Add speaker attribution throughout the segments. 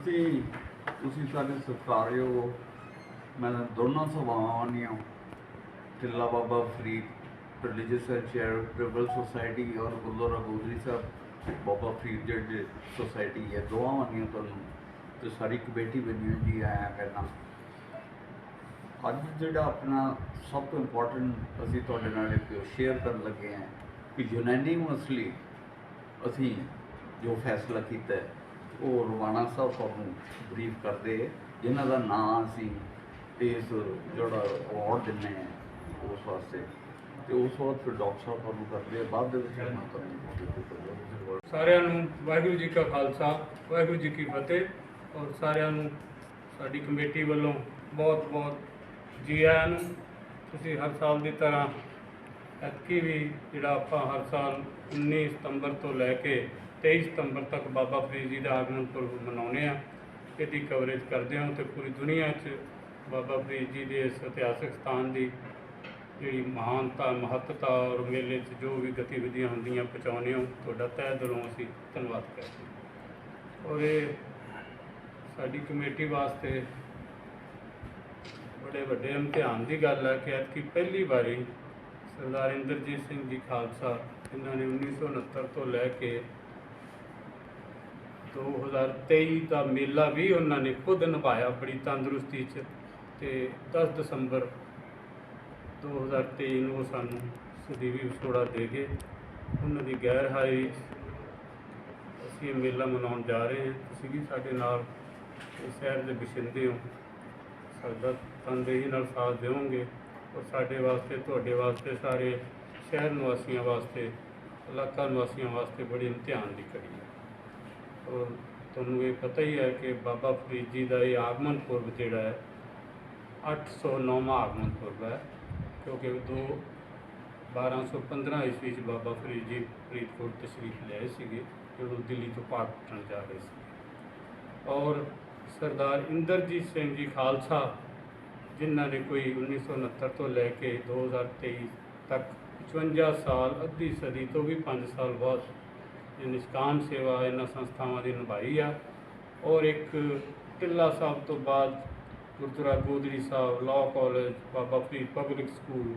Speaker 1: ਤੁਸੀਂ ਤੁਸੀਂ ਸਾਡੇ ਸਤਿਕਾਰਯੋਗ ਮੈਂ ਦੋਨਾਂ ਸਭਾਵਾਂ ਦੀਆਂ Tilla Baba Farid religious and charitable society ਔਰ ਗੁਰਦੁਆਰਾ ਗੋਦਰੀ ਸਾਹਿਬ ਬਾਬਾ ਫਰੀਦ ਜਿਹੜੀ ਸੁਸਾਇਟੀ ਹੈ ਦੋਵਾਂ ਦੀਆਂ ਤੁਹਾਨੂੰ ਤੇ ਸਾਰੀ ਕਮੇਟੀ ਬਣੀ ਹੋਈ ਜੀ ਆਇਆ ਕਰਨਾ ਅੱਜ ਜਿਹੜਾ ਆਪਣਾ ਸਭ ਤੋਂ ਇੰਪੋਰਟੈਂਟ ਅਸੀਂ ਤੁਹਾਡੇ ਨਾਲ ਇੱਕ ਸ਼ੇਅਰ ਕਰਨ ਲੱਗੇ ਹਾਂ ਕਿ ਯੂਨੈਨਿਮਸਲੀ ਅਸੀਂ ਜੋ ਫੈਸਲਾ ਕੀਤਾ ਹੈ, ਉਹ ਰਵਾਨਾ ਸਾਹਿਬ ਤੁਹਾਨੂੰ ਬਰੀਫ ਕਰਦੇ ਜਿਨ੍ਹਾਂ ਦਾ ਨਾਂ ਅਸੀਂ ਇਸ ਜਿਹੜਾ ਅਵਾਰਡ ਦਿੰਨੇ ਆ, ਉਸ ਵਾਸਤੇ। ਤੇ ਉਸ ਤੋਂ ਬਾਅਦ ਫਿਰ ਡਾਕਟਰ ਸਾਹਿਬ ਤੁਹਾਨੂੰ ਕਰਦੇ ਆ, ਬਾਅਦ ਦੇ ਵਿੱਚ ਮੈਂ ਤੁਹਾਨੂੰ
Speaker 2: ਸਾਰਿਆਂ ਨੂੰ ਵਾਹਿਗੁਰੂ ਜੀ ਕਾ ਖਾਲਸਾ, ਵਾਹਿਗੁਰੂ ਜੀ ਕੀ ਫਤਿਹ। ਔਰ ਸਾਰਿਆਂ ਨੂੰ ਸਾਡੀ ਕਮੇਟੀ ਵੱਲੋਂ ਬਹੁਤ ਬਹੁਤ ਜੀ ਆਇਆਂ ਨੂੰ ਤੁਸੀਂ ਹਰ ਸਾਲ ਦੀ ਤਰ੍ਹਾਂ ਐਤਕੀ ਵੀ ਜਿਹੜਾ ਆਪਾਂ ਹਰ ਸਾਲ 19 ਸਤੰਬਰ ਤੋਂ ਲੈ ਕੇ 23 ਸਤੰਬਰ ਤੱਕ ਬਾਬਾ ਫਰੀਦ ਜੀ ਦਾ ਆਗਮਨ ਪੁਰਬ ਮਨਾਉਂਦੇ ਆ ਇਹਦੀ ਕਵਰੇਜ ਕਰਦੇ ਹਾਂ ਤੇ ਪੂਰੀ ਦੁਨੀਆ 'ਚ ਬਾਬਾ ਫਰੀਦ ਜੀ ਦੇ ਇਸ ਇਤਿਹਾਸਕ ਸਥਾਨ ਦੀ ਜਿਹੜੀ ਮਹਾਨਤਾ, ਮਹੱਤਤਾ ਔਰ ਮੇਲੇ 'ਚ ਜੋ ਵੀ ਗਤੀਵਿਧੀਆਂ ਹੁੰਦੀਆਂ ਪਹੁੰਚਾਉਂਦੇ ਹੋ। ਤੁਹਾਡਾ ਤਹਿ ਦਿਲੋਂ ਅਸੀਂ ਧੰਨਵਾਦ ਕਰਦੇ ਹਾਂ। ਔਰ ਇਹ ਸਾਡੀ ਕਮੇਟੀ ਵਾਸਤੇ ਬੜੇ ਵੱਡੇ ਇਮਤਿਹਾਨ ਦੀ ਗੱਲ ਹੈ ਕਿ ਐਤਕੀ ਪਹਿਲੀ ਵਾਰੀ ਸਰਦਾਰ ਇੰਦਰਜੀਤ ਸਿੰਘ ਜੀ ਖਾਲਸਾ ਇਹਨਾਂ ਨੇ 1969 ਤੋਂ ਲੈ ਕੇ 2023 ਦਾ ਮੇਲਾ ਵੀ ਉਹਨਾਂ ਨੇ ਖੁਦ ਨਿਭਾਇਆ ਬੜੀ ਤੰਦਰੁਸਤੀ 'ਚ ਤੇ 10 ਦਸੰਬਰ 2023 ਨੂੰ ਉਹ ਸਾਨੂੰ ਸਦੀਵੀ ਵਿਛੋੜਾ ਦੇ ਗਏ ਉਹਨਾਂ ਦੀ ਗੈਰ ਹਾਜ਼ਰੀ 'ਚ ਅਸੀਂ ਇਹ ਮੇਲਾ ਮਨਾਉਣ ਜਾ ਰਹੇ ਹਾਂ। ਤੁਸੀਂ ਵੀ ਸਾਡੇ ਨਾਲ ਇਸ ਸ਼ਹਿਰ ਦੇ ਵਸਿੰਦੇ ਹੋ। ਸਾਡਾ ਤਨਦੇਹੀ ਨਾਲ ਸਾਥ ਦਿਓਗੇ ਔਰ ਸਾਡੇ ਵਾਸਤੇ, ਤੁਹਾਡੇ ਵਾਸਤੇ, ਸਾਰੇ ਸ਼ਹਿਰ ਨਿਵਾਸੀਆਂ ਵਾਸਤੇ, ਇਲਾਕਾ ਨਿਵਾਸੀਆਂ ਵਾਸਤੇ ਬੜੀ ਇਮਤਿਹਾਨ ਦੀ ਘੜੀ ਹੈ। ਔਰ ਤੁਹਾਨੂੰ ਇਹ ਪਤਾ ਹੀ ਹੈ ਕਿ ਬਾਬਾ ਫਰੀਦ ਜੀ ਦਾ ਇਹ ਆਗਮਨ ਪੁਰਬ ਜਿਹੜਾ ਹੈ 809ਵਾਂ ਆਗਮਨ ਪੁਰਬ ਹੈ, ਕਿਉਂਕਿ ਦੋ 1215 ਈਸਵੀ 'ਚ ਬਾਬਾ ਫਰੀਦ ਜੀ ਫਰੀਦਕੋਟ ਤਸ਼ਰੀਫ ਲਿਆਏ ਸੀਗੇ, ਜਦੋਂ ਦਿੱਲੀ ਤੋਂ ਪਾਕਿਸਤਾਨ ਜਾ ਰਹੇ ਸੀ। ਔਰ ਸਰਦਾਰ ਇੰਦਰਜੀਤ ਸਿੰਘ ਜੀ ਖਾਲਸਾ, ਜਿਨ੍ਹਾਂ ਨੇ ਕੋਈ 1969 ਤੋਂ ਲੈ ਕੇ 2023 ਤੱਕ 55 ਸਾਲ, ਅੱਧੀ ਸਦੀ ਤੋਂ ਵੀ 5 ਸਾਲ ਬਾਅਦ ਨਿਸ਼ਕਾਮ ਸੇਵਾ ਇਹਨਾਂ ਸੰਸਥਾਵਾਂ ਦੀ ਨਿਭਾਈ ਆ। ਔਰ ਇੱਕ ਟਿੱਲਾ ਸਾਹਿਬ ਤੋਂ ਬਾਅਦ Gurdwara Godri Sahib law college Baba Farid public school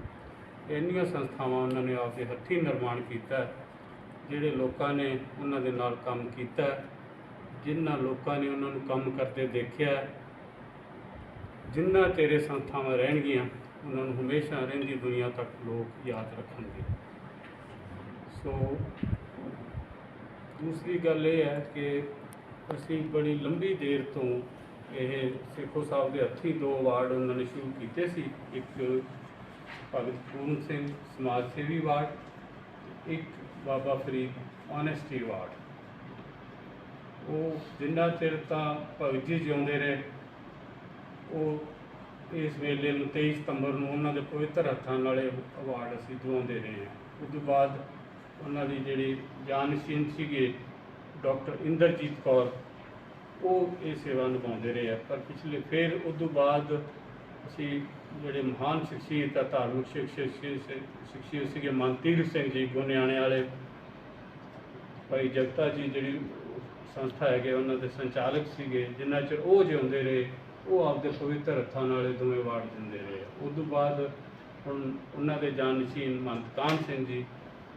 Speaker 2: ਇੰਨੀਆਂ ਸੰਸਥਾਵਾਂ ਉਹਨਾਂ ਨੇ ਆਪਦੇ ਹੱਥੀਂ ਨਿਰਮਾਣ ਕੀਤਾ। ਜਿਹੜੇ ਲੋਕਾਂ ਨੇ ਉਹਨਾਂ ਦੇ ਨਾਲ ਕੰਮ ਕੀਤਾ। ਜਿਨ੍ਹਾਂ ਲੋਕਾਂ ਨੇ ਉਹਨਾਂ ਨੂੰ ਕੰਮ ਕਰਦੇ ਦੇਖਿਆ। ਹੈ, ਜਿੰਨਾ ਤੇਰੇ ਸੰਸਥਾਵਾਂ ਰਹਿਣਗੀਆਂ ਉਹਨਾਂ ਨੂੰ ਹਮੇਸ਼ਾ ਰਹਿੰਦੀ ਦੁਨੀਆ ਤੱਕ ਲੋਕ ਯਾਦ ਰੱਖਣਗੇ। ਸੋ ਦੂਸਰੀ ਗੱਲ ਇਹ ਹੈ ਕਿ ਅਸੀਂ ਬੜੀ ਲੰਬੀ ਦੇਰ ਤੋਂ ਇਹ ਸੇਖੋ ਸਾਹਿਬ ਦੇ ਹੱਥੀਂ ਦੋ ਅਵਾਰਡ ਉਹਨਾਂ ਨੇ ਸ਼ੁਰੂ ਕੀਤੇ ਸੀ। ਇੱਕ ਭਗਤ ਪੂਰਨ ਸਿੰਘ ਸਮਾਜ ਸੇਵੀ ਅਵਾਰਡ ਇੱਕ ਬਾਬਾ ਫਰੀਦ ਓਨੈਸਟੀ ਅਵਾਰਡ ਉਹ ਜਿੰਨਾ ਚਿਰ ਤਾਂ ਭਗਤ ਜੀ ਜਿਉਂਦੇ ਰਹੇ, ਉਹ ਇਸ ਵੇਲੇ ਨੂੰ 23 ਸਤੰਬਰ ਨੂੰ ਉਹਨਾਂ ਦੇ ਪਵਿੱਤਰ ਹੱਥਾਂ ਨਾਲ ਇਹ ਅਵਾਰਡ ਅਸੀਂ ਦਵਾਉਂਦੇ ਰਹੇ ਹਾਂ। ਉਸ ਤੋਂ ਬਾਅਦ ਉਹਨਾਂ ਦੀ ਜਿਹੜੀ ਜਾਨਸ਼ੀਨ ਸੀਗੇ, ਡਾਕਟਰ ਇੰਦਰਜੀਤ ਕੌਰ, ਉਹ ਇਹ ਸੇਵਾ ਨਿਭਾਉਂਦੇ ਰਹੇ ਆ। ਪਰ ਪਿਛਲੇ ਫਿਰ ਉਸ ਤੋਂ ਬਾਅਦ ਅਸੀਂ ਜਿਹੜੇ ਮਹਾਨ ਸ਼ਖਸੀਅਤ ਆ, ਧਾਰਮਿਕ ਸ਼ਖਸੀਅਤ ਸ਼ਖਸੀਅਤ ਸੀਗੇ ਮਨਤੀਰ ਸਿੰਘ ਜੀ, ਗੁਨਿਆਣੇ ਵਾਲੇ। ਭਾਈ ਜਗਤਾ ਜੀ ਜਿਹੜੀ ਸੰਸਥਾ ਹੈਗੇ, ਉਹਨਾਂ ਦੇ ਸੰਚਾਲਕ ਸੀਗੇ, ਜਿੰਨਾ ਚਿਰ ਉਹ ਜਿਉਂਦੇ ਰਹੇ, ਉਹ ਆਪਦੇ ਪਵਿੱਤਰ ਹੱਥਾਂ ਨਾਲ ਇਹ ਦੋਵੇਂ ਵਾਰਡ ਦਿੰਦੇ ਰਹੇ। ਉਸ ਤੋਂ ਬਾਅਦ ਹੁਣ ਉਹਨਾਂ ਦੇ ਜਾਨਸ਼ੀਨ ਮੰਤ ਕਾਨ ਸਿੰਘ ਜੀ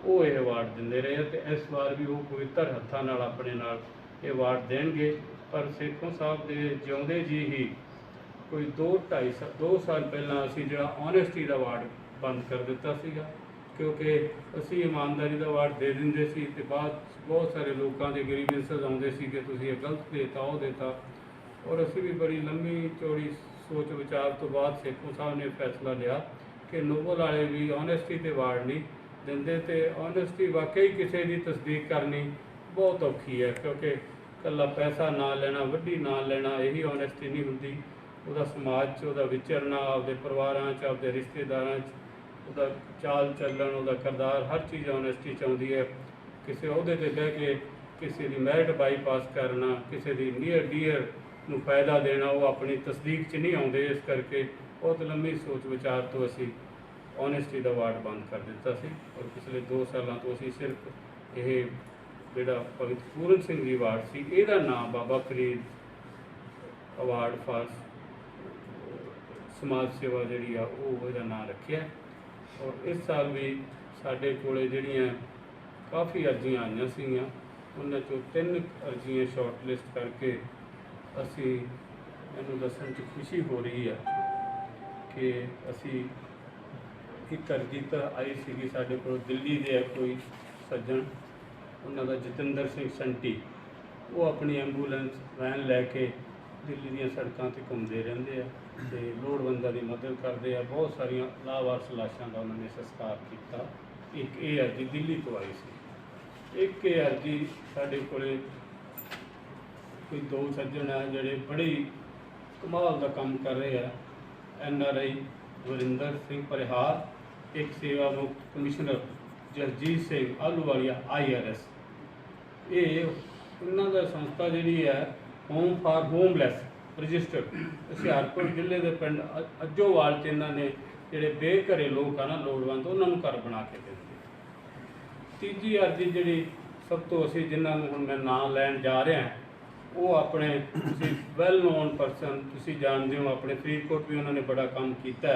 Speaker 2: ਉਹ ਇਹ ਅਵਾਰਡ ਦਿੰਦੇ ਰਹੇ ਆ ਤੇ ਇਸ ਵਾਰ ਵੀ ਉਹ ਪਵਿੱਤਰ ਹੱਥਾਂ ਨਾਲ ਆਪਣੇ ਨਾਲ ਇਹ ਅਵਾਰਡ ਦੇਣਗੇ। ਪਰ ਸੇਖੋਂ ਸਾਹਿਬ ਦੇ ਜਿਉਂਦੇ ਜੀ ਹੀ ਕੋਈ 2 2.5 ਸਾਲ 2 ਸਾਲ ਪਹਿਲਾਂ ਅਸੀਂ ਜਿਹੜਾ ਓਨੈਸਟੀ ਦਾ ਅਵਾਰਡ ਬੰਦ ਕਰ ਦਿੱਤਾ ਸੀਗਾ, ਕਿਉਂਕਿ ਅਸੀਂ ਇਮਾਨਦਾਰੀ ਦਾ ਅਵਾਰਡ ਦੇ ਦਿੰਦੇ ਸੀ ਤੇ ਬਾਅਦ ਬਹੁਤ ਸਾਰੇ ਲੋਕਾਂ ਦੇ ਗਰੀਬੈਂਸਸ ਆਉਂਦੇ ਸੀ ਕਿ ਤੁਸੀਂ ਇਹ ਗਲਤ ਦੇਤਾ, ਉਹ ਦੇਤਾ। ਔਰ ਅਸੀਂ ਵੀ ਬੜੀ ਲੰਮੀ ਚੌੜੀ ਸੋਚ ਵਿਚਾਰ ਤੋਂ ਬਾਅਦ ਸੇਖੋਂ ਸਾਹਿਬ ਨੇ ਫੈਸਲਾ ਲਿਆ ਕਿ ਨੋਬਲ ਵਾਲੇ ਵੀ ਓਨੈਸਟੀ ਤੇ ਅਵਾਰਡ ਨਹੀਂ ਦਿੰਦੇ ਤੇ ਓਨੈਸਟੀ ਵਾਕਈ ਕਿਸੇ ਦੀ ਤਸਦੀਕ ਕਰਨੀ ਬਹੁਤ ਔਖੀ ਹੈ, ਕਿਉਂਕਿ ਕੱਲਾ ਪੈਸਾ ਨਾ ਲੈਣਾ, ਵੱਡੀ ਨਾ ਲੈਣਾ, ਇਹੀ ਓਨੈਸਟੀ ਨਹੀਂ ਹੁੰਦੀ। ਉਹਦਾ ਸਮਾਜ 'ਚ, ਉਹਦਾ ਵਿਚਰਨਾ, ਆਪਦੇ ਪਰਿਵਾਰਾਂ 'ਚ, ਆਪਦੇ ਰਿਸ਼ਤੇਦਾਰਾਂ 'ਚ, ਉਹਦਾ ਚਾਲ ਚੱਲਣ, ਉਹਦਾ ਕਰਦਾਰ, ਹਰ ਚੀਜ਼ ਓਨੈਸਟੀ 'ਚ ਆਉਂਦੀ ਹੈ। ਕਿਸੇ ਉਹਦੇ ਤੇ ਬਹਿ ਕੇ ਕਿਸੇ ਦੀ ਮੈਰਿਟ ਬਾਈਪਾਸ ਕਰਨਾ, ਕਿਸੇ ਦੀ ਨੀਅਰ ਡੀਅਰ ਨੂੰ ਫਾਇਦਾ ਦੇਣਾ, ਉਹ ਆਪਣੀ ਤਸਦੀਕ 'ਚ ਨਹੀਂ ਆਉਂਦੇ। ਇਸ ਕਰਕੇ ਬਹੁਤ ਲੰਮੀ ਸੋਚ ਵਿਚਾਰ ਤੋਂ ਅਸੀਂ ਓਨੈਸਟੀ ਦਾ ਅਵਾਰਡ ਬੰਦ ਕਰ ਦਿੱਤਾ ਸੀ ਔਰ ਪਿਛਲੇ 2 ਸਾਲਾਂ ਤੋਂ ਅਸੀਂ ਸਿਰਫ ਇਹ ਜਿਹੜਾ ਭਗਤ ਪੂਰਨ ਸਿੰਘ ਜੀ ਅਵਾਰਡ ਸੀ, ਇਹਦਾ ਨਾਮ ਬਾਬਾ ਫਰੀਦ ਅਵਾਰਡ ਫਾਰ ਸਮਾਜ ਸੇਵਾ ਜਿਹੜੀ ਆ, ਉਹ ਇਹਦਾ ਨਾਮ ਰੱਖਿਆ। ਔਰ ਇਸ ਸਾਲ ਵੀ ਸਾਡੇ ਕੋਲੇ ਜਿਹੜੀਆਂ ਕਾਫੀ ਅਰਜ਼ੀਆਂ ਆਈਆਂ ਸੀਗੀਆਂ, ਉਹਨਾਂ ਚੋਂ ਤਿੰਨ ਅਰਜ਼ੀਆਂ ਸ਼ਾਰਟਲਿਸਟ ਕਰਕੇ ਅਸੀਂ ਇਹਨੂੰ ਦੱਸਣ 'ਚ ਖੁਸ਼ੀ ਹੋ ਰਹੀ ਆ ਕਿ ਅਸੀਂ ਇੱਕ ਅਰਜ਼ੀ ਤਾਂ ਆਈ ਸੀਗੀ ਸਾਡੇ ਕੋਲ, ਦਿੱਲੀ ਦੇ ਹੈ ਕੋਈ ਸੱਜਣ, ਉਹਨਾਂ ਦਾ ਜਤਿੰਦਰ ਸਿੰਘ ਸੰਟੀ। ਉਹ ਆਪਣੀ ਐਂਬੂਲੈਂਸ ਵੈਨ ਲੈ ਕੇ ਦਿੱਲੀ ਦੀਆਂ ਸੜਕਾਂ ਤੇ ਘੁੰਮਦੇ ਰਹਿੰਦੇ ਆ ਤੇ ਲੋੜਵੰਦਾਂ ਦੀ ਮਦਦ ਕਰਦੇ ਆ। ਬਹੁਤ ਸਾਰੀਆਂ ਲਾਵਾਰਸ ਲਾਸ਼ਾਂ ਦਾ ਉਹਨਾਂ ਨੇ ਸੰਸਕਾਰ ਕੀਤਾ। ਇੱਕ ਇਹ ਅਰਜ਼ੀ ਦਿੱਲੀ ਤੋਂ ਆਈ ਸੀ। ਇੱਕ ਇਹ ਅਰਜ਼ੀ ਸਾਡੇ ਕੋਲੇ ਕੋਈ ਦੋ ਸੱਜਣ ਆ ਜਿਹੜੇ ਬੜੀ ਕਮਾਲ ਦਾ ਕੰਮ ਕਰ ਰਹੇ ਆ। N R I Varinder Singh Parihar ਇੱਕ ਸੇਵਾ ਮੁਕਤ commissioner Jasjeet Singh Ahluwalia I R S. ਇਹ ਇਹਨਾਂ ਦਾ ਸੰਸਥਾ ਜਿਹੜੀ ਹੈ home for homeless registered Hoshiarpur ਜ਼ਿਲ੍ਹੇ ਦੇ ਪਿੰਡ ਅੱਜੋਵਾਲ 'ਚ ਇਹਨਾਂ ਨੇ ਜਿਹੜੇ ਬੇਘਰੇ ਲੋਕ ਆ ਨਾ, ਲੋੜਵੰਦ, ਉਹਨਾਂ ਨੂੰ ਘਰ ਬਣਾ ਕੇ ਦਿੰਦੇ ਤੀਜੀ ਅਰਜ਼ੀ ਜਿਹੜੀ ਸਭ ਤੋਂ ਅਸੀਂ ਜਿਨ੍ਹਾਂ ਨੂੰ ਹੁਣ ਮੈਂ ਨਾਂ ਲੈਣ ਜਾ ਰਿਹਾ, ਉਹ ਆਪਣੇ ਤੁਸੀਂ ਵੈਲ ਨੋਨ ਪਰਸਨ ਤੁਸੀਂ ਜਾਣਦੇ ਹੋ, ਆਪਣੇ ਫਰੀਦਕੋਟ ਵੀ ਉਹਨਾਂ ਨੇ ਬੜਾ ਕੰਮ ਕੀਤਾ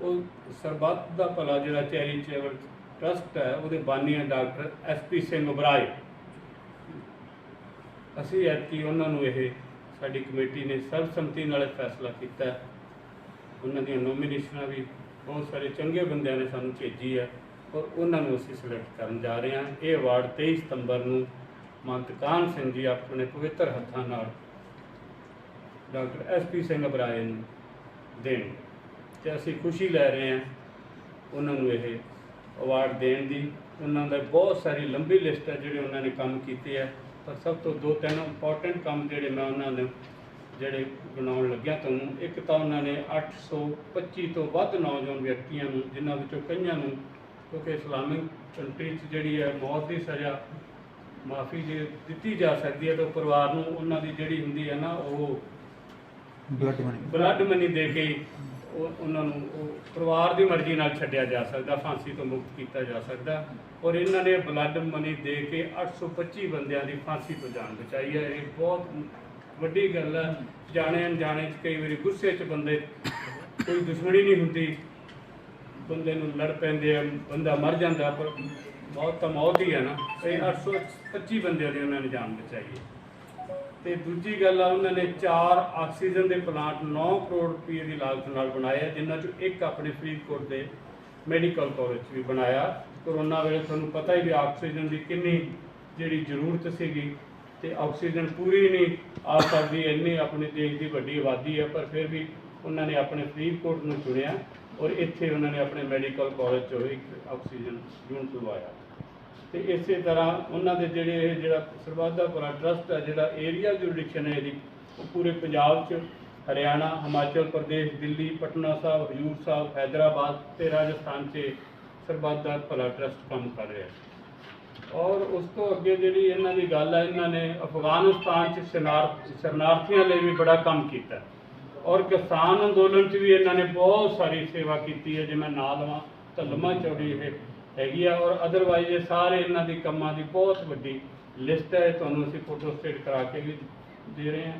Speaker 2: ਉਹ ਸਰਬੱਤ ਦਾ ਭਲਾ ਜਿਹੜਾ ਚੈਰੀਟੇਬਲ ਟਰਸਟ ਹੈ, ਉਹਦੇ ਬਾਨੀ ਹੈ doctor S P Singh Oberoi. ਅਸੀਂ ਐਤਕੀ ਉਹਨਾਂ ਨੂੰ ਇਹ ਸਾਡੀ ਕਮੇਟੀ ਨੇ ਸਰਬਸੰਮਤੀ ਨਾਲ ਫੈਸਲਾ ਕੀਤਾ। ਉਹਨਾਂ ਦੀਆਂ ਨੋਮੀਨੇਸ਼ਨਾਂ ਵੀ ਬਹੁਤ ਸਾਰੇ ਚੰਗੇ ਬੰਦਿਆਂ ਨੇ ਸਾਨੂੰ ਭੇਜੀ ਹੈ ਔਰ ਉਹਨਾਂ ਨੂੰ ਅਸੀਂ ਸਿਲੈਕਟ ਕਰਨ ਜਾ ਰਹੇ ਹਾਂ। ਇਹ ਅਵਾਰਡ 23 ਸਤੰਬਰ ਨੂੰ ਮੰਤ ਕਾਹਨ ਸਿੰਘ ਜੀ ਆਪਣੇ ਪਵਿੱਤਰ ਹੱਥਾਂ ਨਾਲ doctor S P Singh Oberoi ਨੂੰ ਦੇਣਗੇ ਤੇ ਅਸੀਂ ਖੁਸ਼ੀ ਲੈ ਰਹੇ ਹਾਂ ਉਹਨਾਂ ਨੂੰ ਇਹ ਅਵਾਰਡ ਦੇਣ ਦੀ। ਉਹਨਾਂ ਦਾ ਬਹੁਤ ਸਾਰੀ ਲੰਬੀ ਲਿਸਟ ਹੈ ਜਿਹੜੇ ਉਹਨਾਂ ਨੇ ਕੰਮ ਕੀਤੇ ਆ। ਪਰ ਸਭ ਤੋਂ ਦੋ ਤਿੰਨ ਇੰਪੋਰਟੈਂਟ ਕੰਮ ਜਿਹੜੇ ਮੈਂ ਉਹਨਾਂ ਨੇ ਜਿਹੜੇ ਬਣਾਉਣ ਲੱਗਿਆ ਤੁਹਾਨੂੰ। ਇੱਕ ਤਾਂ ਉਹਨਾਂ ਨੇ 825 ਤੋਂ ਵੱਧ ਨੌਜਵਾਨ ਵਿਅਕਤੀਆਂ ਨੂੰ ਜਿਨ੍ਹਾਂ ਵਿੱਚੋਂ ਕਈਆਂ ਨੂੰ ਕਿਉਂਕਿ ਇਸਲਾਮਿਕ ਕੰਟਰੀ 'ਚ ਜਿਹੜੀ ਹੈ ਮੌਤ ਦੀ ਸਜ਼ਾ ਮਾਫੀ ਜੇ ਦਿੱਤੀ ਜਾ ਸਕਦੀ ਹੈ ਤਾਂ ਪਰਿਵਾਰ ਨੂੰ ਉਹਨਾਂ ਦੀ ਜਿਹੜੀ ਹੁੰਦੀ ਹੈ ਨਾ ਉਹ
Speaker 3: ਬਲੱਡ ਮਨੀ
Speaker 2: ਬਲੱਡ ਮਨੀ ਦੇ ਕੇ ਉਹ ਉਹਨਾਂ ਨੂੰ, ਉਹ ਪਰਿਵਾਰ ਦੀ ਮਰਜ਼ੀ ਨਾਲ ਛੱਡਿਆ ਜਾ ਸਕਦਾ, ਫਾਂਸੀ ਤੋਂ ਮੁਕਤ ਕੀਤਾ ਜਾ ਸਕਦਾ। ਔਰ ਇਹਨਾਂ ਨੇ ਬਲੱਡ ਮਨੀ ਦੇ ਕੇ 825 ਬੰਦਿਆਂ ਦੀ ਫਾਂਸੀ ਤੋਂ ਜਾਨ ਬਚਾਈ ਹੈ। ਇਹ ਬਹੁਤ ਵੱਡੀ ਗੱਲ ਹੈ। ਜਾਣੇ ਅਣਜਾਣੇ ਚ ਕਈ ਵਾਰੀ ਗੁੱਸੇ ਚ ਬੰਦੇ, ਕੋਈ ਦੁਸ਼ਮਣੀ ਨਹੀਂ ਹੁੰਦੀ। ਬੰਦੇ ਨੂੰ ਲੜ ਪੈਂਦੇ ਆ, ਬੰਦਾ ਮਰ ਜਾਂਦਾ, ਪਰ ਮੌਤ ਤਾਂ ਮੌਤ ਹੀ ਹੈ ਨਾ। ਇਹ 825 ਬੰਦਿਆਂ ਦੀ ਉਹਨਾਂ ਨੇ ਜਾਨ ਬਚਾਈ ਹੈ। ਤੇ ਦੂਜੀ ਗੱਲ ਆ, ਉਹਨਾਂ ਨੇ ਚਾਰ ਆਕਸੀਜਨ ਦੇ ਪਲਾਂਟ 9 ਕਰੋੜ ਰੁਪਏ ਦੀ ਲਾਗਤ ਨਾਲ ਬਣਾਏ ਆ, ਜਿਨ੍ਹਾਂ ਚੋਂ ਇੱਕ ਆਪਣੇ ਫਰੀਦਕੋਟ ਦੇ ਮੈਡੀਕਲ ਕਾਲਜ 'ਚ ਵੀ ਬਣਾਇਆ। ਕਰੋਨਾ ਵੇਲੇ ਤੁਹਾਨੂੰ ਪਤਾ ਹੀ ਵੀ ਆਕਸੀਜਨ ਦੀ ਕਿੰਨੀ ਜਿਹੜੀ ਜ਼ਰੂਰਤ ਸੀਗੀ ਤੇ ਆਕਸੀਜਨ ਪੂਰੀ ਨਹੀਂ ਆ ਸਕਦੀ, ਇੰਨੀ ਆਪਣੇ ਦੇਸ਼ ਦੀ ਵੱਡੀ ਆਬਾਦੀ ਹੈ ਪਰ ਫਿਰ ਵੀ ਉਹਨਾਂ ਨੇ ਆਪਣੇ ਫਰੀਦਕੋਟ ਨੂੰ ਚੁਣਿਆ ਔਰ ਇੱਥੇ ਉਹਨਾਂ ਨੇ ਆਪਣੇ ਮੈਡੀਕਲ ਕਾਲਜ 'ਚੋਂ ਇੱਕ ਆਕਸੀਜਨ ਯੂਨਿਟ ਲਵਾਇਆ। ਤੇ ਇਸੇ ਤਰ੍ਹਾਂ ਉਹਨਾਂ ਦੇ ਜਿਹੜੇ ਇਹ ਜਿਹੜਾ ਸਰਬੱਤ ਦਾ ਭਲਾ ਟਰਸਟ ਹੈ ਜਿਹੜਾ ਏਰੀਆ ਜੁਰਿਡਿਕਸ਼ਨ ਹੈ ਇਹਦੀ, ਉਹ ਪੂਰੇ ਪੰਜਾਬ 'ਚ, ਹਰਿਆਣਾ, ਹਿਮਾਚਲ ਪ੍ਰਦੇਸ਼, ਦਿੱਲੀ, ਪਟਨਾ ਸਾਹਿਬ, ਹਜੂਰ ਸਾਹਿਬ, ਹੈਦਰਾਬਾਦ ਤੇ ਰਾਜਸਥਾਨ 'ਚ ਸਰਬੱਤ ਦਾ ਭਲਾ ਟਰਸਟ ਕੰਮ ਕਰ ਰਿਹਾ ਹੈ। ਔਰ ਉਸ ਤੋਂ ਅੱਗੇ ਜਿਹੜੀ ਇਹਨਾਂ ਦੀ ਗੱਲ ਹੈ ਇਹਨਾਂ ਨੇ ਅਫਗਾਨਿਸਤਾਨ 'ਚ ਸ਼ਰਨਾਰ ਸ਼ਰਨਾਰਥੀਆਂ ਲਈ ਵੀ ਬੜਾ ਕੰਮ ਕੀਤਾ। ਔਰ ਕਿਸਾਨ ਅੰਦੋਲਨ 'ਚ ਵੀ ਇਹਨਾਂ ਨੇ ਬਹੁਤ ਸਾਰੀ ਸੇਵਾ ਕੀਤੀ ਹੈ, ਜੇ ਮੈਂ ਨਾਂ ਲਵਾਂ ਤਾਂ ਲੰਮਾ ਚੌੜੀ ਇਹ ਹੈਗੀ ਆ ਔਰ ਅਦਰਵਾਈਜ਼ ਇਹ ਸਾਰੇ ਇਹਨਾਂ ਦੀ ਕੰਮਾਂ ਦੀ ਬਹੁਤ ਵੱਡੀ ਲਿਸਟ ਹੈ। ਤੁਹਾਨੂੰ ਅਸੀਂ ਫੋਟੋ ਸਟੇਟ ਕਰਾ ਕੇ ਵੀ ਦੇ ਰਹੇ ਹਾਂ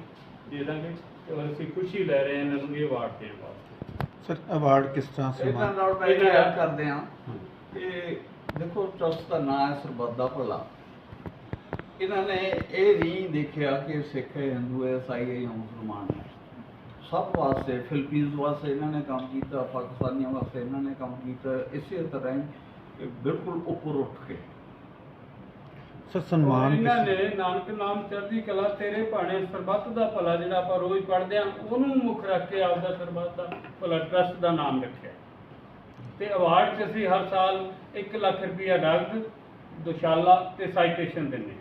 Speaker 2: ਦੇ ਦਾਂਗੇ ਤੇ ਔਰ ਅਸੀਂ ਖੁਸ਼ੀ ਲੈ ਰਹੇ ਹਾਂ ਇਹਨਾਂ ਨੂੰ ਇਹ ਅਵਾਰਡ ਦੇਣ ਵਾਸਤੇ।
Speaker 3: ਸਰ ਅਵਾਰਡ ਕਿਸ ਤਰ੍ਹਾਂ
Speaker 1: ਇਹਨਾਂ
Speaker 3: ਸਨਮਾਨ
Speaker 1: ਨਾਲ ਮੈਂ ਇਹ
Speaker 2: ਇਹਨਾਂ-
Speaker 1: ਗੱਲ ਕਰਦੇ ਹਾਂ। ਕਿ ਦੇਖੋ ਟਰਸਟ ਦਾ ਨਾਮ ਹੈ ਸਰਬੱਤ ਦਾ ਭਲਾ। ਇਹਨਾਂ ਨੇ ਇਹ ਨਹੀਂ ਦੇਖਿਆ ਕਿ ਸਿੱਖ ਹੈ ਹਿੰਦੂ ਹੈ ਈਸਾਈ ਹੈ ਜਾਂ ਮੁਸਲਮਾਨ ਹੈ। ਸਭ ਵਾਸਤੇ ਫਿਲੀਪੀਨਸ ਵਾਸਤੇ ਇਹਨਾਂ ਨੇ ਕੰਮ ਕੀਤਾ ਪਾਕਿਸਤਾਨੀਆਂ ਵਾਸਤੇ ਇਹਨਾਂ ਨੇ ਕੰਮ ਕੀਤਾ ਇਸੇ ਤਰ੍ਹਾਂ ਹੀ ਬਿਲਕੁਲ ਉੱਪਰ ਉੱਠ ਕੇ।
Speaker 3: ਸਰ ਸਨਮਾਨ
Speaker 2: ਇਹਨਾਂ
Speaker 3: ਕਿਸ
Speaker 2: ਨੇ ਨਾਨਕ ਨਾਮ ਚੜ੍ਹਦੀ ਕਲਾ ਤੇਰੇ ਭਾਣੇ ਸਰਬੱਤ ਦਾ ਭਲਾ ਜਿਹੜਾ ਆਪਾਂ ਰੋਜ਼ ਪੜ੍ਹਦੇ ਆ ਉਹਨੂੰ ਮੁੱਖ ਰੱਖ ਕੇ ਆਪਦਾ ਸਰਬੱਤ ਦਾ ਭਲਾ ਟਰਸਟ ਦਾ ਨਾਮ ਰੱਖਿਆ। ਤੇ ਅਵਾਰਡ 'ਚ ਅਸੀਂ ਹਰ ਸਾਲ 1 ਲੱਖ ਰੁਪਇਆ ਨਗਦ ਦੁਸ਼ਾਲਾ ਤੇ ਸਾਈਟੇਸ਼ਨ ਦਿੰਦੇ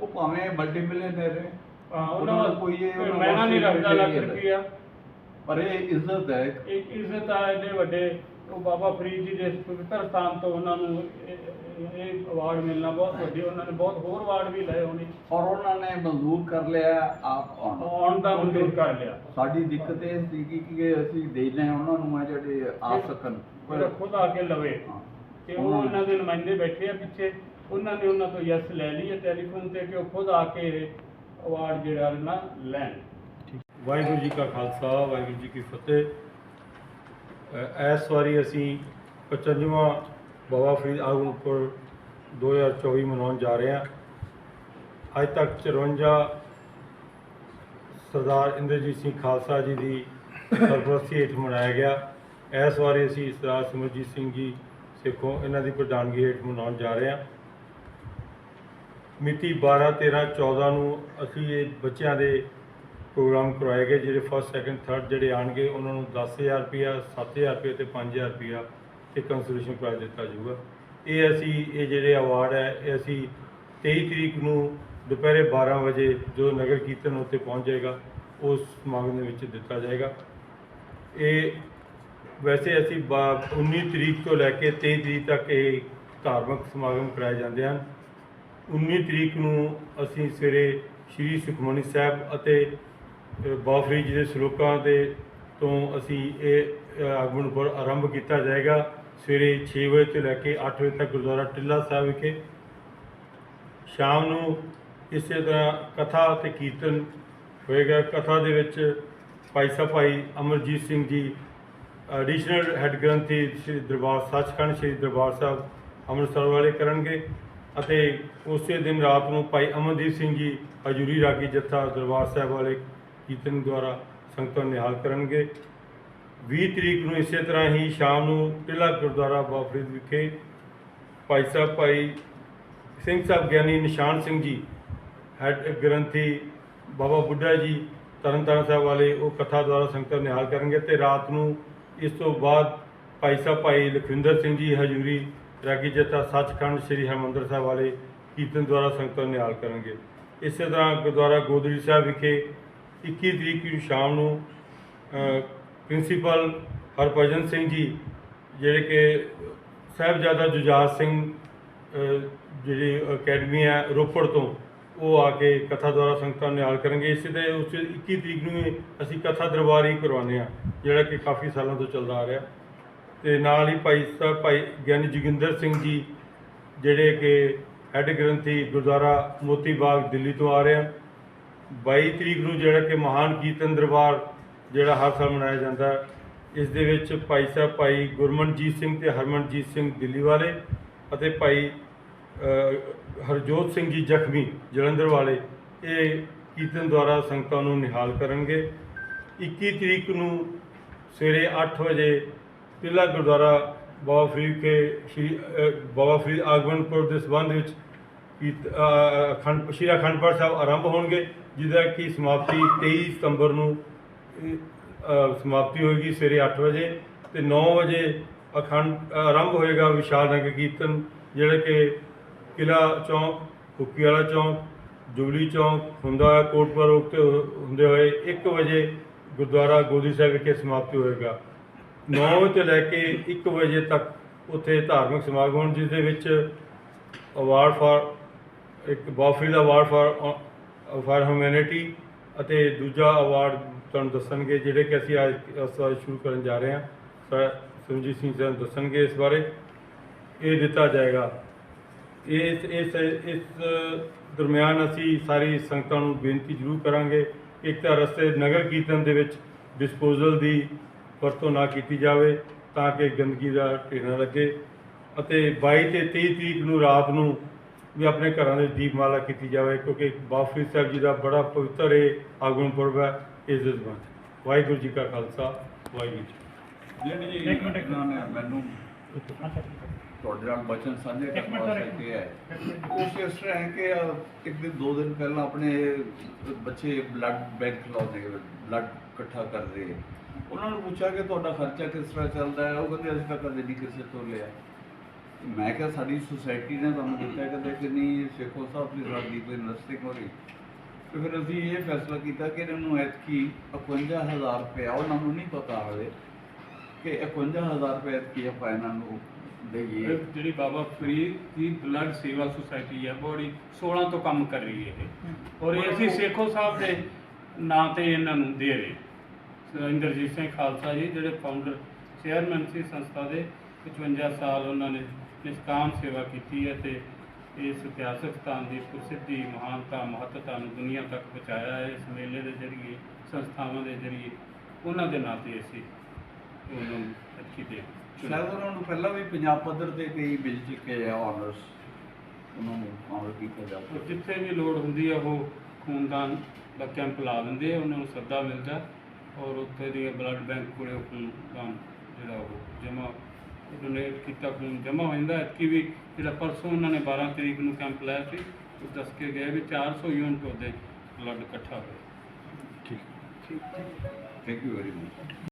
Speaker 1: ਉਹ ਭਾਵੇਂ ਮਲਟੀ ਮਿਲੀਅਨਰ ਹੈ ਉਹਨਾਂ ਨੂੰ ਕੋਈ ਇਹ
Speaker 2: ਨਹੀਂ ਰੱਖਦਾ ਲੱਖ। ਰੁਪਇਆ
Speaker 1: ਪਰ ਇਹ ਇੱਜ਼ਤ ਹੈ
Speaker 2: ਇੱਕ। ਇੱਜ਼ਤ ਆ ਇਹਦੇ ਵੱਡੇ ਉਹ ਬਾਬਾ ਫਰੀਦ ਜੀ ਦੇ ਪਵਿੱਤਰ ਸਥਾਨ ਤੋਂ ਉਹਨਾਂ ਨੂੰ ਇਹ- ਇਹ ਅਵਾਰਡ ਮਿਲਣਾ ਬਹੁਤ ਵੱਡੀ ਉਹਨਾਂ ਨੇ ਬਹੁਤ ਹੋਰ ਅਵਾਰਡ ਵੀ ਲਏ ਹੋਣੇ।
Speaker 1: ਔਰ ਉਹਨਾਂ ਨੇ ਮਨਜ਼ੂਰ ਕਰ ਲਿਆ ਆਪ ਆਉਣ।
Speaker 2: ਆਉਣ ਦਾ ਮਨਜ਼ੂਰ ਕਰ ਲਿਆ।
Speaker 1: ਸਾਡੀ ਦਿੱਕਤ ਇਹ ਸੀਗੀ ਕਿ ਅਸੀਂ ਦੇਣੇ ਉਹਨਾਂ ਨੂੰ ਆ ਜਿਹੜੇ ਆ ਸਕਣ।
Speaker 2: ਪਰ ਖੁਦ ਆ ਕੇ ਲਵੇ।
Speaker 1: ਹਾਂ।
Speaker 2: ਤੇ ਉਹ ਉਹਨਾਂ ਦੇ ਨੁਮਾਇੰਦੇ ਬੈਠੇ ਆ ਪਿੱਛੇ। ਉਹਨਾਂ ਨੇ ਉਹਨਾਂ ਤੋਂ ਯੈਸ ਲੈ ਲਈ ਹੈ ਟੈਲੀਫੋਨ ਤੇ ਕਿ ਉਹ ਖੁਦ ਆ ਕੇ ਅਵਾਰਡ ਜਿਹੜਾ ਨਾ ਲੈਣ।
Speaker 4: ਵਾਹਿਗੁਰੂ ਜੀ ਕਾ ਖਾਲਸਾ ਵਾਹਿਗੁਰੂ ਜੀ ਕੀ ਫਤਿਹ। ਇਸ ਵਾਰੀ ਅਸੀਂ 55ਵਾਂ ਬਾਬਾ ਫਰੀਦ ਆਗਮਪੁਰ 2024 ਮਨਾਉਣ ਜਾ ਰਹੇ ਹਾਂ। ਅੱਜ ਤੱਕ 54 ਸਰਦਾਰ ਇੰਦਰਜੀਤ ਸਿੰਘ ਖਾਲਸਾ ਜੀ ਦੀ ਸਰਪ੍ਰਸਤੀ ਹੇਠ ਮਨਾਇਆ ਗਿਆ। ਇਸ ਵਾਰੀ ਅਸੀਂ ਸਰਦਾਰ ਸਿਮਰਜੀਤ ਸਿੰਘ ਜੀ ਸਿੱਖੋਂ ਇਹਨਾਂ ਦੀ ਪ੍ਰਧਾਨਗੀ ਹੇਠ ਮਨਾਉਣ ਜਾ ਰਹੇ ਹਾਂ। ਮਿਤੀ 12 13 14 ਨੂੰ ਅਸੀਂ ਇਹ ਬੱਚਿਆਂ ਦੇ ਪ੍ਰੋਗਰਾਮ ਕਰਵਾਏ ਗਏ, ਜਿਹੜੇ ਫਸਟ ਸੈਕੰਡ ਥਰਡ ਜਿਹੜੇ ਆਣਗੇ ਉਹਨਾਂ ਨੂੰ 10000 ਰੁਪਇਆ 7000 ਰੁਪਇਆ ਤੇ 5000 ਰੁਪਇਆ ਤੇ ਕੰਸੋਲੇਸ਼ਨ ਪ੍ਰਾਈਜ਼ ਦਿੱਤਾ ਜਾਊਗਾ। ਇਹ ਅਸੀਂ, ਇਹ ਜਿਹੜੇ ਅਵਾਰਡ ਹੈ, ਇਹ ਅਸੀਂ 23 ਤਰੀਕ ਨੂੰ ਦੁਪਹਿਰੇ 12 ਵਜੇ ਜੋ ਨਗਰ ਕੀਰਤਨ ਉੱਤੇ ਪਹੁੰਚ ਜਾਏਗਾ, ਉਸ ਸਮਾਗਮ ਦੇ ਵਿੱਚ ਦਿੱਤਾ ਜਾਏਗਾ। ਇਹ ਵੈਸੇ ਅਸੀਂ ਬਾ- 19 ਤਰੀਕ ਤੋਂ ਲੈ ਕੇ 23 ਤਰੀਕ ਤੱਕ ਇਹ ਧਾਰਮਿਕ ਸਮਾਗਮ ਕਰਾਏ ਜਾਂਦੇ ਹਨ। 19 ਤਰੀਕ ਨੂੰ ਅਸੀਂ ਸਵੇਰੇ ਸ੍ਰੀ ਸੁਖਮਨੀ ਸਾਹਿਬ ਅਤੇ ਬਾਫਰੀ ਜੀ ਦੇ ਸ਼ਲੋਕਾਂ ਦੇ ਤੋਂ ਅਸੀਂ ਇਹ ਅ, ਆਗਮਨ ਪੁਰ ਆਰੰਭ ਕੀਤਾ ਜਾਏਗਾ। ਸਵੇਰੇ 6 ਵਜੇ ਤੋਂ ਲੈ ਕੇ 8 ਵਜੇ ਤੱਕ ਗੁਰਦੁਆਰਾ ਟਿੱਲਾ ਸਾਹਿਬ ਵਿਖੇ। ਸ਼ਾਮ ਨੂੰ ਇਸੇ ਤਰ੍ਹਾਂ ਕਥਾ ਤੇ ਕੀਰਤਨ ਹੋਏਗਾ। ਕਥਾ ਦੇ ਵਿੱਚ ਭਾਈ ਸਾਹਿਬ ਭਾਈ ਅਮਰਜੀਤ ਸਿੰਘ ਜੀ ਐਡੀਸ਼ਨਲ ਹੈੱਡ ਗ੍ਰੰਥੀ ਸ੍ਰੀ ਦਰਬਾਰ ਸੱਚਖੰਡ ਸ੍ਰੀ ਦਰਬਾਰ ਸਾਹਿਬ ਅੰਮ੍ਰਿਤਸਰ ਵਾਲੇ ਕਰਨਗੇ ਅਤੇ ਉਸੇ ਦਿਨ ਰਾਤ ਨੂੰ ਭਾਈ ਅਮਨਦੀਪ ਸਿੰਘ ਜੀ ਹਜੂਰੀ ਰਾਗੀ ਜੱਥਾ ਦਰਬਾਰ ਸਾਹਿਬ ਵਾਲੇ ਕੀਰਤਨ ਦੁਆਰਾ ਸੰਗਤਾਂ ਨਿਹਾਲ ਕਰਨਗੇ। 20 ਤਰੀਕ ਨੂੰ ਇਸੇ ਤਰ੍ਹਾਂ ਹੀ ਸ਼ਾਮ ਨੂੰ ਟਿੱਲਾ ਗੁਰਦੁਆਰਾ ਬਾਬਾ ਫਰੀਦ ਵਿਖੇ ਭਾਈ ਸਾਹਿਬ, ਭਾਈ ਸਿੰਘ ਸਾਹਿਬ ਗਿਆਨੀ ਨਿਸ਼ਾਨ ਸਿੰਘ ਜੀ, ਹੈਡ ਗ੍ਰੰਥੀ ਬਾਬਾ ਬੁੱਢਾ ਜੀ, ਤਰਨਤਾਰਨ ਸਾਹਿਬ ਵਾਲੇ ਉਹ ਕਥਾ ਦੁਆਰਾ ਸੰਗਤਾਂ ਨੂੰ ਨਿਹਾਲ ਕਰਨਗੇ ਤੇ ਰਾਤ ਨੂੰ ਇਸ ਤੋਂ ਬਾਅਦ ਭਾਈ ਸਾਹਿਬ, ਭਾਈ ਲਖਵਿੰਦਰ ਸਿੰਘ ਜੀ, ਹਜੂਰੀ ਰਾਗੀ ਜੱਥਾ ਸੱਚਖੰਡ ਸ੍ਰੀ ਹਰਿਮੰਦਰ ਸਾਹਿਬ ਵਾਲੇ ਕੀਰਤਨ ਦੁਆਰਾ ਸੰਗਤਾਂ ਨਿਹਾਲ ਕਰਨਗੇ। ਇਸੇ ਤਰ੍ਹਾਂ ਗੁਰਦੁਆਰਾ ਗੋਦੜੀ ਸਾਹਿਬ ਵਿਖੇ 21 ਤਰੀਕ ਨੂੰ ਸ਼ਾਮ ਨੂੰ ਪ੍ਰਿੰਸੀਪਲ ਹਰਭਜਨ ਸਿੰਘ ਜੀ, ਜਿਹੜੇ ਕਿ ਸਾਹਿਬਜ਼ਾਦਾ ਜੁਝਾਰ ਸਿੰਘ ਜਿਹੜੀ ਅਕੈਡਮੀ ਹੈ ਰੋਪੜ ਤੋਂ, ਉਹ ਆ ਕੇ ਕਥਾ ਦੁਆਰਾ ਸੰਗਤਾਂ ਨੂੰ ਨਿਹਾਲ ਕਰਨਗੇ। ਇਸੇ ਦੇ ਉਸ 21 ਤਰੀਕ ਨੂੰ ਹੀ ਅਸੀਂ ਕਥਾ ਦਰਬਾਰ ਹੀ ਕਰਵਾਉਂਦੇ ਆ ਜਿਹੜਾ ਕਿ ਕਾਫੀ ਸਾਲਾਂ ਤੋਂ ਚੱਲਦਾ ਆ ਰਿਹਾ। ਤੇ ਨਾਲ ਹੀ ਭਾਈ ਸਾਹਿਬ ਭਾਈ ਗਿਆਨੀ ਜੋਗਿੰਦਰ ਸਿੰਘ ਜੀ, ਜਿਹੜੇ ਕਿ ਹੈੱਡ ਗ੍ਰੰਥੀ ਗੁਰਦੁਆਰਾ ਮੋਤੀ ਬਾਗ ਦਿੱਲੀ ਤੋਂ ਆ ਰਹੇ ਆ। 22 ਤਰੀਕ ਨੂੰ ਜਿਹੜਾ ਕਿ ਮਹਾਨ ਕੀਰਤਨ ਦਰਬਾਰ ਜਿਹੜਾ ਹਰ ਸਾਲ ਮਨਾਇਆ ਜਾਂਦਾ ਇਸ ਦੇ ਵਿੱਚ ਭਾਈ ਸਾਹਿਬ ਭਾਈ ਗੁਰਮਨਜੀਤ ਸਿੰਘ ਤੇ ਹਰਮਨਜੀਤ ਸਿੰਘ ਦਿੱਲੀ ਵਾਲੇ ਅਤੇ ਭਾਈ ਹਰਜੋਤ ਸਿੰਘ ਜੀ ਜ਼ਖਮੀ ਜਲੰਧਰ ਵਾਲੇ ਇਹ ਕੀਰਤਨ ਦੁਆਰਾ ਸੰਗਤਾਂ ਨੂੰ ਨਿਹਾਲ ਕਰਨਗੇ। 21 ਤਰੀਕ ਨੂੰ ਸਵੇਰੇ 8 ਵਜੇ ਟਿੱਲਾ ਗੁਰਦੁਆਰਾ ਬਾਬਾ ਫਰੀਦ ਕੇ ਸ਼੍ਰੀ ਬਾਬਾ ਫਰੀਦ ਆਗਮਨਪੁਰ ਦੇ ਸੰਬੰਧ ਵਿੱਚ ਕੀਰਤ- ਅ, ਅਖੰਡ ਸ਼੍ਰੀ ਅਖੰਡ ਪਾਠ ਸਾਹਿਬ ਆਰੰਭ ਹੋਣਗੇ ਜਿਹਦਾ ਕਿ ਸਮਾਪਤੀ 23 ਸਤੰਬਰ ਨੂੰ ਸਮਾਪਤੀ ਹੋਏਗੀ ਸਵੇਰੇ 8 ਵਜੇ ਤੇ 9 ਵਜੇ ਅਖੰਡ ਆਰੰਭ ਹੋਏਗਾ ਵਿਸ਼ਾਲ ਨਗਰ ਕੀਰਤਨ ਜਿਹੜਾ ਕਿ ਕਿਲਾ ਚੌਂਕ ਕੁੱਕੀ ਵਾਲਾ ਚੌਂਕ ਜੁਬਲੀ ਚੌਂਕ ਹੁੰਦਾ ਹੈ ਕੋਟਪੁਰ ਰੋਡ ਹੁੰਦੇ ਹੋਏ 1 ਵਜੇ ਗੁਰਦੁਆਰਾ ਗੋਦੀ ਸਾਹਿਬ ਵਿਖੇ ਸਮਾਪਤੀ ਹੋਏਗਾ। 9 ਤੋਂ ਲੈ ਕੇ 1 ਵਜੇ ਤੱਕ ਉੱਥੇ ਧਾਰਮਿਕ ਸਮਾਗਮ ਹੋਣ ਜਿਸ ਦੇ ਵਿੱਚ ਅਵਾਰਡ ਫਾਰ ਇੱਕ ਬਾਫੀਲ ਅਵਾਰਡ ਫਾਰ ਫਾਰ ਹਿਊਮੈਨਿਟੀ ਅਤੇ ਦੂਜਾ ਅਵਾਰਡ ਤੁਹਾਨੂੰ ਦੱਸਣਗੇ ਜਿਹੜੇ ਕਿ ਅਸੀਂ ਅੱਜ, ਇਸ ਵਾਰ ਸ਼ੁਰੂ ਕਰਨ ਜਾ ਰਹੇ ਹਾਂ। ਸਰ ਸੁਰਜੀਤ ਸਿੰਘ ਜੀ ਦੱਸਣਗੇ ਇਸ ਬਾਰੇ। ਇਹ ਦਿੱਤਾ ਜਾਏਗਾ। ਇਸ ਇਸ ਇਸ ਦਰਮਿਆਨ ਅਸੀਂ ਸਾਰੀ ਸੰਗਤਾਂ ਨੂੰ ਬੇਨਤੀ ਜ਼ਰੂਰ ਕਰਾਂਗੇ ਇੱਕ ਤਾਂ ਰਸਤੇ ਨਗਰ ਕੀਰਤਨ ਦੇ ਵਿੱਚ ਡਿਸਪੋਜ਼ਲ ਦੀ ਵਰਤੋਂ ਨਾ ਕੀਤੀ ਜਾਵੇ ਤਾਂ ਕਿ ਗੰਦਗੀ ਦਾ ਢੇਰ ਨਾ ਲੱਗੇ ਅਤੇ 22 ਤੇ 23 ਤਰੀਕ ਨੂੰ ਰਾਤ ਨੂੰ ਵੀ ਆਪਣੇ ਘਰਾਂ ਦੇ ਦੀਪਮਾਲਾ ਕੀਤੀ ਜਾਵੇ ਕਿਉਂਕਿ ਬਾਫਰੀ ਸਾਹਿਬ ਜੀ ਦਾ ਬੜਾ ਪਵਿੱਤਰ ਇਹ ਆਗਮਨ ਪੁਰਬ ਹੈ ਇਸ ਦੇ ਸੰਬੰਧ ਵਾਹਿਗੁਰੂ ਜੀ ਕਾ ਖਾਲਸਾ ਵਾਹਿਗੁਰੂ ਜੀ
Speaker 1: ਜਿਹੜੀ ਜੀ ਇਹਨਾਂ ਨੇ ਮੈਨੂੰ ਤੁਹਾਡੇ ਨਾਲ ਬਚਨ ਸਾਂਝੇ ਕਰਨ ਵਾਸਤੇ ਹੈ। ਕੁਛ ਇਸ ਤਰ੍ਹਾਂ ਹੈ ਕਿ ਇੱਕ ਦਿਨ ਦੋ ਦਿਨ ਪਹਿਲਾਂ ਆਪਣੇ ਬੱਚੇ ਬਲੱਡ ਬੈਂਕ ਲਾਉਂਦੇ ਬਲੱਡ ਇਕੱਠਾ ਕਰਦੇ। ਉਹਨਾਂ ਨੂੰ ਪੁੱਛਿਆ ਕਿ ਤੁਹਾਡਾ ਖਰਚਾ ਕਿਸ ਤਰ੍ਹਾਂ ਚੱਲਦਾ ਹੈ? ਉਹ ਕਹਿੰਦੇ ਅਸੀਂ ਤਾਂ ਕਦੇ ਨਹੀਂ ਕਿਸੇ ਤੋਂ ਲਿਆ। ਮੈਂ ਕਿਹਾ ਸਾਡੀ ਸੁਸਾਇਟੀ ਨੇ ਤੁਹਾਨੂੰ ਦਿੱਤਾ ਕਦੇ ਕਿ ਨਹੀਂ, ਸ਼ੇਖੋ ਸਾਹਿਬ ਦੀ ਸਾਡੀ ਕੋਈ ਨਰਸਿੰਗ ਹੋ ਰਹੀ। ਤੇ ਫਿਰ ਅਸੀਂ ਇਹ ਫੈਸਲਾ ਕੀਤਾ ਕਿ ਇਹਨਾਂ ਨੂੰ ਐਤਕੀ 51000 ਰੁਪਏ ਉਹਨਾਂ ਨੂੰ ਨਹੀਂ ਪਤਾ ਹੋਵੇ ਕਿ 51000 ਰੁਪਏ ਐਤਕੀ ਆਪਾਂ ਇਹਨਾਂ ਨੂੰ ਦੇਈਏ।
Speaker 2: ਜਿਹੜੀ ਬਾਬਾ ਫਰੀਦ ਦੀ ਬਲੱਡ ਸੇਵਾ ਸੁਸਾਇਟੀ ਹੈ ਬੜੀ 16 ਤੋਂ ਕੰਮ ਕਰ ਰਹੀ ਹੈ ਇਹ। ਔਰ ਇਹ ਅਸੀਂ ਸੇਖੋ ਸਾਹਿਬ ਦੇ ਨਾਂ ਤੇ ਇਹਨਾਂ ਨੂੰ ਦੇ ਰਹੇ। ਇੰਦਰਜੀਤ ਸਿੰਘ ਖਾਲਸਾ ਜੀ, ਜਿਹੜੇ ਫਾਊਂਡਰ ਚੇਅਰਮੈਨ ਸੀ ਸੰਸਥਾ ਦੇ 55 ਸਾਲ ਉਹਨਾਂ ਨੇ ਨਿਸ਼ਕਾਮ ਸੇਵਾ ਕੀਤੀ ਹੈ ਤੇ ਇਸ ਇਤਿਹਾਸਕ ਸਥਾਨ ਦੀ ਪ੍ਰਸਿੱਧੀ ਮਹਾਨਤਾ ਮਹੱਤਤਾ ਨੂੰ ਦੁਨੀਆ ਤੱਕ ਪਹੁੰਚਾਇਆ ਹੈ। ਇਸ ਮੇਲੇ ਦੇ ਜ਼ਰੀਏ ਸੰਸਥਾਵਾਂ ਦੇ ਜ਼ਰੀਏ ਉਹਨਾਂ ਦੇ ਨਾਂ ਤੇ ਅਸੀਂ ਉਹਨਾਂ ਨੂੰ ਅੱਛੀ ਦੇ
Speaker 1: ਉਹਨਾਂ ਨੂੰ ਪਹਿਲਾਂ ਵੀ ਪੰਜਾਬ ਪੱਧਰ ਤੇ ਕਈ ਮਿਲ ਚੁੱਕੇ ਆ ਆਨਰਸ ਉਹਨਾਂ ਨੂੰ ਆਨਰ ਕੀਤਾ ਜਾ
Speaker 2: ਔਰ ਜਿੱਥੇ ਵੀ ਲੋੜ ਹੁੰਦੀ ਹੈ ਉਹ ਖੂਨਦਾਨ ਦਾ ਕੈਂਪ ਲਾ ਦਿੰਦੇ ਆ ਉਹਨਾਂ ਨੂੰ ਸੱਦਾ ਮਿਲਦਾ ਔਰ ਉੱਥੇ ਦੀ ਬਲੱਡ ਬੈਂਕ ਕੋਲੇ ਖੂਨਦਾਨ ਜਿਹੜਾ ਉਹ ਜਮ੍ਹਾਂ ਡੋਨੇਟ ਕੀਤਾ ਖੂਨ ਜਮ੍ਹਾਂ ਹੋ ਜਾਂਦਾ। ਐਤਕੀ ਵੀ ਜਿਹੜਾ ਪਰਸੋਂ ਉਹਨਾਂ ਨੇ 12 ਤਰੀਕ ਨੂੰ ਕੈਂਪ ਲਾਇਆ ਸੀ ਉਹ ਦੱਸ ਕੇ ਗਏ ਵੀ 400 ਯੂਨਿਟ ਉਹਦੇ ਬਲੱਡ ਇਕੱਠਾ ਹੋਇਆ।
Speaker 3: ਠੀਕ।
Speaker 1: Thank you very much